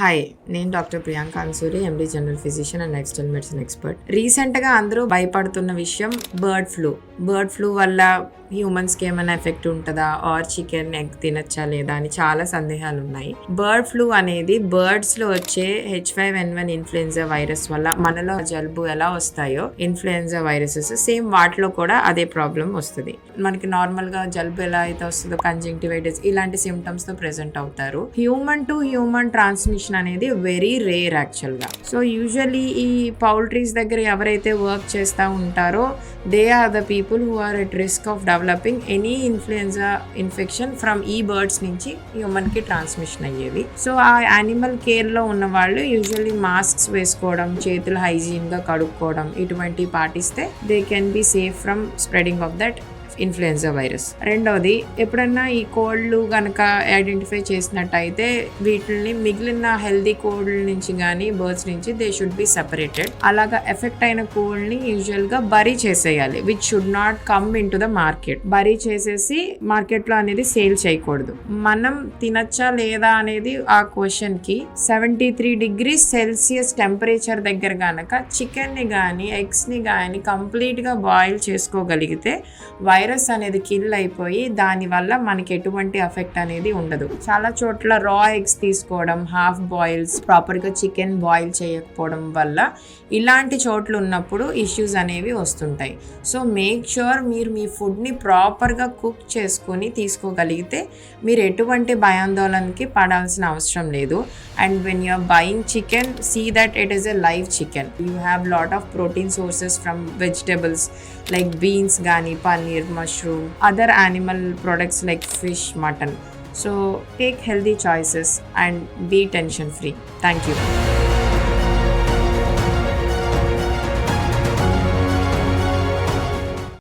Hi నేను doctor Priyanka Ansuri MD general physician and external medicine expert రీసెంట్గా అందరూ భయపడుతున్న విషయం బర్డ్ ఫ్లూ బర్డ్ ఫ్లూ వల్ల హ్యూమన్స్కి ఏమైనా ఎఫెక్ట్ ఉంటుందా? ఆర్ చికెన్ ఎగ్ తినచ్చా లేదా? అని చాలా సందేహాలు ఉన్నాయి బర్డ్ ఫ్లూ అనేది బర్డ్స్లో వచ్చే H five N one influenza virus వల్ల మనలో జలుబు ఎలా వస్తాయో ఇన్ఫ్లుయెన్జా వైరసెస్ సేమ్ వాటిలో కూడా అదే ప్రాబ్లం వస్తుంది. మనకి నార్మల్గా జలుబు ఎలా అయితే వస్తుందో కంజంక్టివైటిస్ ఇలాంటి సిమ్టమ్స్తో ప్రెసెంట్ అవుతారు. హ్యూమన్ టు హ్యూమన్ ట్రాన్స్మిషన్ అనేది వెరీ రేర్ యాక్చువల్గా సో యూజువలీ ఈ పౌల్ట్రీస్ దగ్గర ఎవరైతే వర్క్ చేస్తూ ఉంటారో they are the people who are at risk of developing any influenza infection from ఈ బర్డ్స్ నుంచి హ్యూమన్కి ట్రాన్స్మిషన్ అయ్యేవి. సో ఆ యానిమల్ కేర్లో ఉన్న వాళ్ళు యూజువల్లీ మాస్క్స్ వేసుకోవడం చేతులు హైజీన్గా కడుక్కోవడం ఇటువంటివి పాటిస్తే they can be safe from spreading of that influenza virus రెండవది ఎప్పుడన్నా ఈ కోళ్ళు కనుక ఐడెంటిఫై చేసినట్టయితే వీటిని మిగిలిన హెల్దీ కోళ్ళ నుంచి కానీ బర్డ్స్ నుంచి దే షుడ్ బి సెపరేటెడ్ అలాగా ఎఫెక్ట్ అయిన కోళ్ళని యూజువల్గా బరీ చేసేయాలి. Which should not come into the market bury చేసేసి మార్కెట్లో అనేది సేల్ చేయకూడదు. మనం తినచ్చా లేదా అనేది ఆ క్వశ్చన్కి seventy three degree celsius temperature దగ్గర కనుక చికెన్ని కానీ ఎగ్స్ని కానీ కంప్లీట్గా బాయిల్ చేసుకోగలిగితే వైరస్ అనేది కిల్ అయిపోయి దానివల్ల మనకి ఎటువంటి ఎఫెక్ట్ అనేది ఉండదు. చాలా చోట్ల రా ఎగ్స్ తీసుకోవడం హాఫ్ బాయిల్స్ ప్రాపర్గా చికెన్ బాయిల్ చేయకపోవడం వల్ల ఇలాంటి చోట్లు ఉన్నప్పుడు ఇష్యూస్ అనేవి వస్తుంటాయి. సో మేక్ ష్యూర్ మీరు మీ ఫుడ్ని ప్రాపర్గా కుక్ చేసుకొని తీసుకోగలిగితే మీరు ఎటువంటి భయాందోళనకి పడాల్సిన అవసరం లేదు. And when you're buying chicken see that it is a live chicken. You have lot of protein sources from vegetables like beans కానీ paneer mushroom, other animal products like fish, mutton. So take healthy choices and be tension free. Thank you.